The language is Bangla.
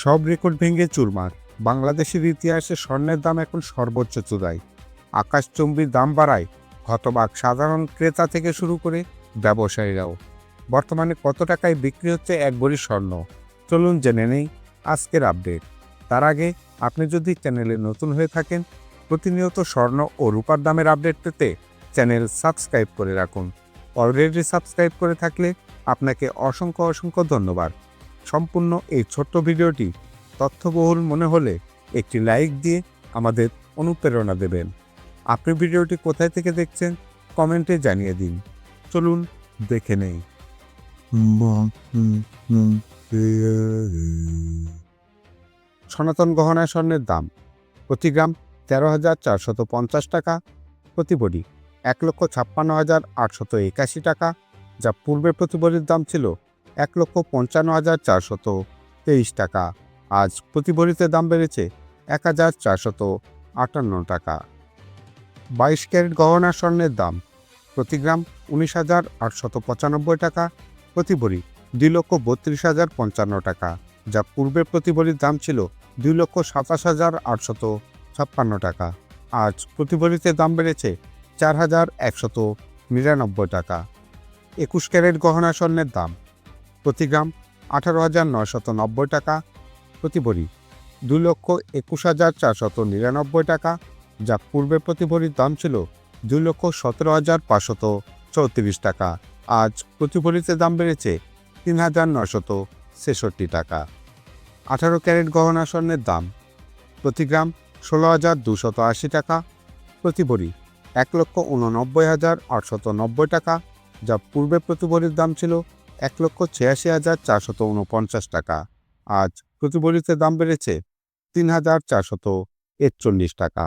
সব রেকর্ড ভেঙে চুরমার। বাংলাদেশের ইতিহাসে স্বর্ণের দাম এখন সর্বোচ্চ চূড়ায় আকাশচুম্বীর দাম বাড়ায়, হতবাক সাধারণ ক্রেতা থেকে শুরু করে ব্যবসায়ীরাও। বর্তমানে কত টাকায় বিক্রি হচ্ছে এক ভরি স্বর্ণ? চলুন জেনে নেই আজকের আপডেট। তার আগে আপনি যদি চ্যানেলে নতুন হয়ে থাকেন, প্রতিনিয়ত স্বর্ণ ও রূপার দামের আপডেট পেতে চ্যানেল সাবস্ক্রাইব করে রাখুন। অলরেডি সাবস্ক্রাইব করে থাকলে আপনাকে অসংখ্য অসংখ্য ধন্যবাদ। সম্পূর্ণ এই ছোট্ট ভিডিওটি তথ্যবহুল মনে হলে একটি লাইক দিয়ে আমাদের অনুপ্রেরণা দেবেন। আপনি ভিডিওটি কোথায় থেকে দেখছেন, কমেন্টে জানিয়ে দিন। চলুন দেখে নেই। সনাতন গহনা স্বর্ণের দাম প্রতি গ্রাম তেরো হাজার চারশত পঞ্চাশ টাকা, প্রতি বডি এক লক্ষ ছাপ্পান্ন হাজার আটশত একাশি টাকা, যা পূর্বে প্রতি বডির দাম ছিল এক লক্ষ পঞ্চান্ন হাজার চারশত তেইশ টাকা। আজ প্রতি বড়িতে দাম বেড়েছে এক হাজার চারশত আটান্ন টাকা। বাইশ ক্যারেট গহনা স্বর্ণের দাম প্রতি গ্রাম উনিশ হাজার আটশত পঁচানব্বই টাকা প্রতি বড়ি দুই লক্ষ বত্রিশ হাজার পঞ্চান্ন টাকা, যা পূর্বের প্রতি বড়ির দাম ছিল দুই লক্ষ সাতাশ হাজার আটশত ছাপ্পান্ন টাকা। আজ প্রতি বড়িতে দাম বেড়েছে চার হাজার একশত নিরানব্বই টাকা। একুশ ক্যারেট গহনা স্বর্ণের দাম প্রতি গ্রাম আঠারো হাজার নয়শত নব্বই টাকা, প্রতি ভরি দুই লক্ষ একুশ হাজার চারশত নিরানব্বই টাকা, যা পূর্বে প্রতি ভরির দাম ছিল দু লক্ষ সতেরো হাজার পাঁচশত চৌত্রিশ টাকা। আজ প্রতি ভরিতে দাম বেড়েছে তিন হাজার নয়শত ছেষট্টি টাকা। আঠারো ক্যারেট গহনা স্বর্ণের দাম প্রতি গ্রাম ষোলো হাজার দুশত আশি টাকা, প্রতি ভরি এক লক্ষ উননব্বই হাজার আটশত নব্বই টাকা, যা পূর্বে প্রতি ভরির দাম ছিল এক লক্ষ ছিয়াশি হাজার চারশত উনপঞ্চাশ টাকা। আজ প্রতি দাম বেড়েছে তিন হাজার চারশত একচল্লিশ টাকা।